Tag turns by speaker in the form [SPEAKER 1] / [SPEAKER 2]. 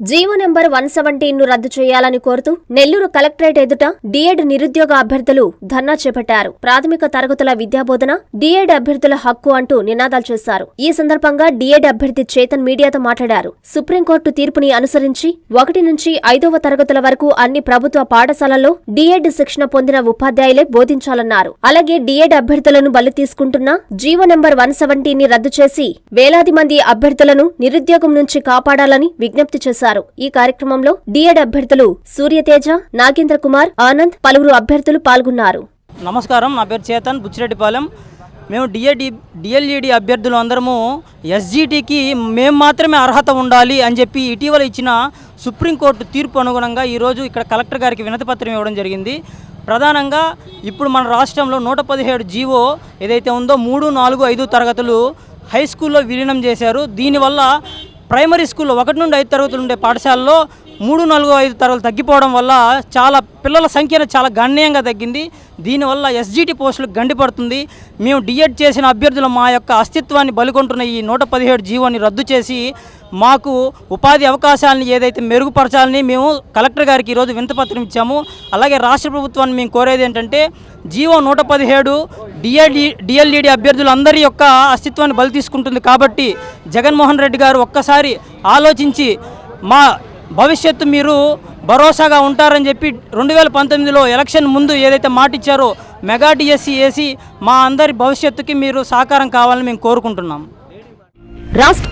[SPEAKER 1] GO number one సెవెంటీన్ను రద్దు చేయాలని కోరుతూ నెల్లూరు కలెక్టరేట్ ఎదుట డిఎడ్ నిరుద్యోగ అభ్యర్థులు ధర్నా చేపట్టారు. ప్రాథమిక తరగతుల విద్యాబోధన డిఎడ్ అభ్యర్థుల హక్కు అంటూ నినాదాలు చేశారు. ఈ సందర్భంగా డిఎడ్ అభ్యర్థి చేతన్ మీడియాతో మాట్లాడారు. సుప్రీంకోర్టు తీర్పుని అనుసరించి ఒకటి నుంచి ఐదవ తరగతుల వరకు అన్ని ప్రభుత్వ పాఠశాలల్లో డిఎడ్ శిక్షణ పొందిన ఉపాధ్యాయులే బోధించాలన్నారు. అలాగే డిఎడ్ అభ్యర్థులను బలి తీసుకుంటున్న జీవో నెంబర్ వన్ సెవెంటీన్ని రద్దు చేసి వేలాది మంది అభ్యర్థులను నిరుద్యోగం నుంచి కాపాడాలని విజ్ఞప్తి చేశారు. ఈ కార్యక్రమంలో డిఎడ్ అభ్యర్థులు సూర్యతేజ నాగేంద్ర కుమార్ ఆనంద్ పలువురు అభ్యర్థులు పాల్గొన్నారు.
[SPEAKER 2] నమస్కారం. నా పేరు చేతన్ బుచ్చిరెడ్డిపాలెం. మేము డిఎడి డిఎల్ఈడి అభ్యర్థులు అందరము ఎస్జీటీకి మేము మాత్రమే అర్హత ఉండాలి అని చెప్పి ఇటీవల ఇచ్చిన సుప్రీంకోర్టు తీర్పు అనుగుణంగా ఈరోజు ఇక్కడ కలెక్టర్ గారికి వినతిపత్రం ఇవ్వడం జరిగింది. ప్రధానంగా ఇప్పుడు మన రాష్ట్రంలో నూట పదిహేడు జీవో ఏదైతే ఉందో మూడు నాలుగు ఐదు తరగతులు హై స్కూల్లో విలీనం చేశారు. దీనివల్ల ప్రైమరీ స్కూల్లో ఒకటి నుండి ఐదు తరగతులు ఉండే పాఠశాలలో మూడు నాలుగు ఐదు తరాలు తగ్గిపోవడం వల్ల చాలా పిల్లల సంఖ్య చాలా గణనీయంగా తగ్గింది. దీనివల్ల ఎస్జిటి పోస్టులకు గండిపడుతుంది. మేము డిఎడ్ చేసిన అభ్యర్థులు మా యొక్క అస్తిత్వాన్ని బలికొంటున్న ఈ నూట పదిహేడు జీవోని రద్దు చేసి మాకు ఉపాధి అవకాశాలను ఏదైతే మెరుగుపరచాలని మేము కలెక్టర్ గారికి ఈరోజు వింతపత్రం ఇచ్చాము. అలాగే రాష్ట్ర ప్రభుత్వాన్ని మేము కోరేది ఏంటంటే జీవో నూట పదిహేడు డిఎల్ఈ డిఎల్ఈడి అభ్యర్థులందరి యొక్క అస్తిత్వాన్ని బలి తీసుకుంటుంది కాబట్టి జగన్మోహన్ రెడ్డి గారు ఒక్కసారి ఆలోచించి మా భవిష్యత్తు మీరు భరోసాగా ఉంటారని చెప్పి రెండు వేల పంతొమ్మిదిలో ఎలక్షన్ ముందు ఏదైతే మాట ఇచ్చారో మెగా డిఎస్సి వేసి మా అందరి భవిష్యత్తుకి మీరు సహకారం కావాలని మేము కోరుకుంటున్నాం.
[SPEAKER 1] రాష్ట్ర